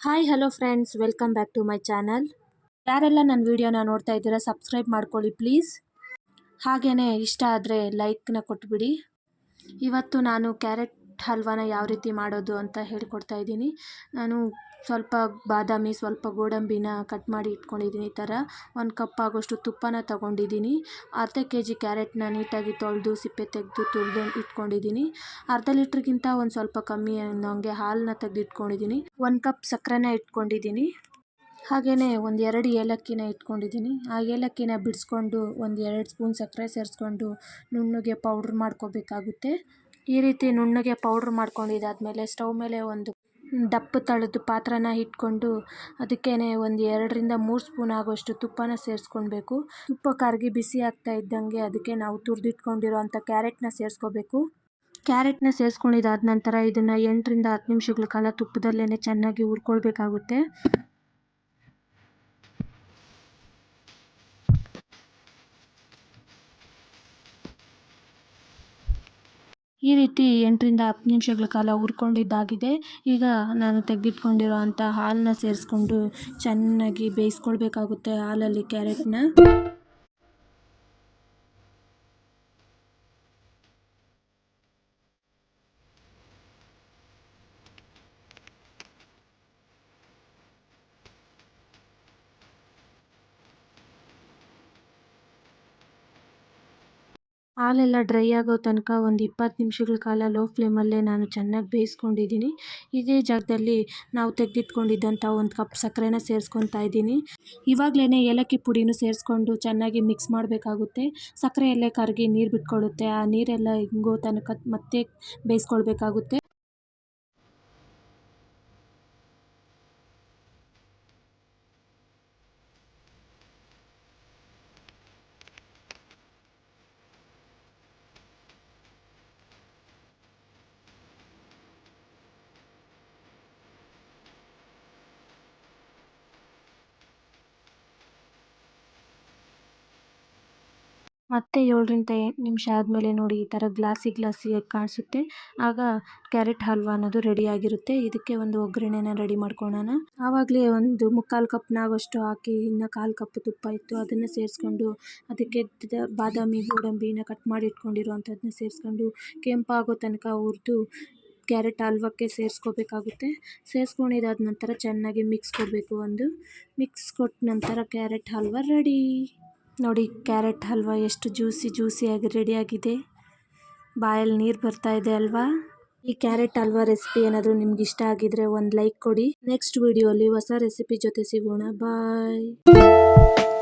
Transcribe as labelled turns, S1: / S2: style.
S1: Hi hello friends welcome back to my channel ಯಾರೆಲ್ಲ ನನ್ನ ವೀಡಿಯೋನ ನೋಡ್ತಾ ಇದ್ದೀರಾ ಸಬ್ಸ್ಕ್ರೈಬ್ ಮಾಡ್ಕೊಳ್ಳಿ ಪ್ಲೀಸ್ ಹಾಗೆಯೇ ಇಷ್ಟ ಆದರೆ ಲೈಕ್ನ ಕೊಟ್ಬಿಡಿ. ಇವತ್ತು ನಾನು ಕ್ಯಾರೆಟ್ ಹಲ್ವಾನ ಯಾವ ರೀತಿ ಮಾಡೋದು ಅಂತ ಹೇಳ್ಕೊಡ್ತಾ ಇದ್ದೀನಿ. ನಾನು ಸ್ವಲ್ಪ ಬಾದಾಮಿ, ಸ್ವಲ್ಪ ಗೋಡಂಬಿನ ಕಟ್ ಮಾಡಿ ಇಟ್ಕೊಂಡಿದ್ದೀನಿ. ಈ ಥರ ಒಂದು ಕಪ್ ಆಗೋಷ್ಟು ತುಪ್ಪನ ತಗೊಂಡಿದ್ದೀನಿ. ಅರ್ಧ ಕೆ ಜಿ ಕ್ಯಾರೆಟ್ನ ನೀಟಾಗಿ ತೊಳೆದು, ಸಿಪ್ಪೆ ತೆಗೆದು, ತುರಿದು ಇಟ್ಕೊಂಡಿದ್ದೀನಿ. ಅರ್ಧ ಲೀಟ್ರಿಗಿಂತ ಒಂದು ಸ್ವಲ್ಪ ಕಮ್ಮಿ ಅನ್ನೋಂಗೆ ಹಾಲನ್ನ ತೆಗೆದು ಇಟ್ಕೊಂಡಿದ್ದೀನಿ ಒಂದು ಕಪ್ ಸಕ್ಕರೆನ ಇಟ್ಕೊಂಡಿದ್ದೀನಿ. ಹಾಗೆಯೇ ಒಂದು ಎರಡು ಏಲಕ್ಕಿನ ಇಟ್ಕೊಂಡಿದ್ದೀನಿ. ಆ ಏಲಕ್ಕಿನ ಬಿಡಿಸ್ಕೊಂಡು ಒಂದು ಎರಡು ಸ್ಪೂನ್ ಸಕ್ಕರೆ ಸೇರಿಸ್ಕೊಂಡು ನುಣ್ಣಗೆ ಪೌಡ್ರ್ ಮಾಡ್ಕೋಬೇಕಾಗುತ್ತೆ. ಈ ರೀತಿ ನುಣ್ಣಗೆ ಪೌಡ್ರ್ ಮಾಡ್ಕೊಂಡಿದ್ದಾದಮೇಲೆ ಸ್ಟವ್ ಮೇಲೆ ಒಂದು ದಪ್ಪ ತಳೆದು ಪಾತ್ರನ ಇಟ್ಕೊಂಡು ಅದಕ್ಕೇ ಒಂದು ಎರಡರಿಂದ ಮೂರು ಸ್ಪೂನ್ ಆಗೋಷ್ಟು ತುಪ್ಪನ ಸೇರಿಸ್ಕೊಳ್ಬೇಕು. ತುಪ್ಪ ಕರಗಿ ಬಿಸಿ ಆಗ್ತಾ ಇದ್ದಂಗೆ ಅದಕ್ಕೆ ನಾವು ತುರಿದಿಟ್ಕೊಂಡಿರೋ ಅಂಥ ಕ್ಯಾರೆಟ್ನ ಸೇರಿಸ್ಕೋಬೇಕು ಕ್ಯಾರೆಟ್ನ ಸೇರಿಸ್ಕೊಂಡಿದ್ದಾದ ನಂತರ ಇದನ್ನು ಎಂಟರಿಂದ ಹತ್ತು ನಿಮಿಷಗಳ ಕಾಲ ತುಪ್ಪದಲ್ಲೇ ಚೆನ್ನಾಗಿ ಹುರ್ಕೊಳ್ಬೇಕಾಗುತ್ತೆ. ಈ ರೀತಿ ಎಂಟರಿಂದ ಹತ್ತು ನಿಮಿಷಗಳ ಕಾಲ ಹುರ್ಕೊಂಡಿದ್ದಾಗಿದೆ. ಈಗ ನಾನು ತೆಗೆದಿಟ್ಕೊಂಡಿರೋ ಅಂಥ ಹಾಲನ್ನ ಸೇರಿಸ್ಕೊಂಡು ಚೆನ್ನಾಗಿ ಬೇಯಿಸ್ಕೊಳ್ಬೇಕಾಗುತ್ತೆ ಹಾಲಲ್ಲಿ ಕ್ಯಾರೆಟ್ನ. ಹಾಲೆಲ್ಲ ಡ್ರೈ ಆಗೋ ತನಕ ಒಂದು ಇಪ್ಪತ್ತು ನಿಮಿಷಗಳ ಕಾಲ ಲೋ ಫ್ಲೇಮಲ್ಲೇ ನಾನು ಚೆನ್ನಾಗಿ ಬೇಯಿಸ್ಕೊಂಡಿದ್ದೀನಿ. ಇದೇ ಜಾಗದಲ್ಲಿ ನಾವು ತೆಗೆದಿಟ್ಕೊಂಡಿದ್ದಂಥ ಒಂದು ಕಪ್ ಸಕ್ಕರೆನ ಸೇರಿಸ್ಕೊತಾ ಇದ್ದೀನಿ. ಇವಾಗಲೇ ಏಲಕ್ಕಿ ಪುಡಿನೂ ಸೇರಿಸ್ಕೊಂಡು ಚೆನ್ನಾಗಿ ಮಿಕ್ಸ್ ಮಾಡಬೇಕಾಗುತ್ತೆ. ಸಕ್ಕರೆ ಎಲ್ಲೇ ಕರಗಿ ನೀರು ಬಿಟ್ಕೊಳ್ಳುತ್ತೆ. ಆ ನೀರೆಲ್ಲ ಹಿಂಗೋ ತನಕ ಮತ್ತೆ ಬೇಯಿಸ್ಕೊಳ್ಬೇಕಾಗುತ್ತೆ. ಮತ್ತೆ ಏಳರಿಂದ ಎಂಟು ನಿಮಿಷ ಆದಮೇಲೆ ನೋಡಿ ಈ ಥರ ಗ್ಲಾಸಿ ಗ್ಲಾಸಿಯಾಗಿ ಕಾಣಿಸುತ್ತೆ. ಆಗ ಕ್ಯಾರೆಟ್ ಹಲ್ವಾ ಅನ್ನೋದು ರೆಡಿಯಾಗಿರುತ್ತೆ ಇದಕ್ಕೆ ಒಂದು ಒಗ್ಗರಣೆನ ರೆಡಿ ಮಾಡ್ಕೊಳ್ಳೋಣ ಆವಾಗಲೇ ಒಂದು ಮುಕ್ಕಾಲು ಕಪ್ನಾಗಷ್ಟು ಹಾಕಿ, ಇನ್ನು ಕಾಲು ಕಪ್ ತುಪ್ಪ ಇತ್ತು, ಅದನ್ನು ಸೇರಿಸ್ಕೊಂಡು ಅದಕ್ಕೆ ಬಾದಾಮಿ, ಗೋಡಂಬಿನ ಕಟ್ ಮಾಡಿ ಇಟ್ಕೊಂಡಿರುವಂಥದ್ದನ್ನ ಸೇರಿಸ್ಕೊಂಡು ಕೆಂಪಾಗೋ ತನಕ ಹುರಿದು ಕ್ಯಾರೆಟ್ ಹಲ್ವಕ್ಕೆ ಸೇರಿಸ್ಕೋಬೇಕಾಗುತ್ತೆ. ಸೇರಿಸ್ಕೊಂಡಿದ್ದಾದ ನಂತರ ಚೆನ್ನಾಗಿ ಮಿಕ್ಸ್ ಕೊಡಬೇಕು ಒಂದು. ಮಿಕ್ಸ್ ಕೊಟ್ಟ ನಂತರ ಕ್ಯಾರೆಟ್ ಹಲ್ವ ರೆಡಿ ನೋಡಿ, ಕ್ಯಾರೆಟ್ ಹಲ್ವ ಎಷ್ಟು ಜ್ಯೂಸಿ ಜ್ಯೂಸಿಯಾಗಿ ರೆಡಿಯಾಗಿದೆ. ಬಾಯಲ್ಲಿ ನೀರು ಬರ್ತಾ ಇದೆ ಅಲ್ವಾ? ಈ ಕ್ಯಾರೆಟ್ ಹಲ್ವಾ ರೆಸಿಪಿ ಏನಾದರೂ ನಿಮ್ಗೆ ಇಷ್ಟ ಆಗಿದ್ರೆ ಒಂದು ಲೈಕ್ ಕೊಡಿ. ನೆಕ್ಸ್ಟ್ ವಿಡಿಯೋಲಿ ಹೊಸ ರೆಸಿಪಿ ಜೊತೆ ಸಿಗೋಣ. ಬಾಯ್.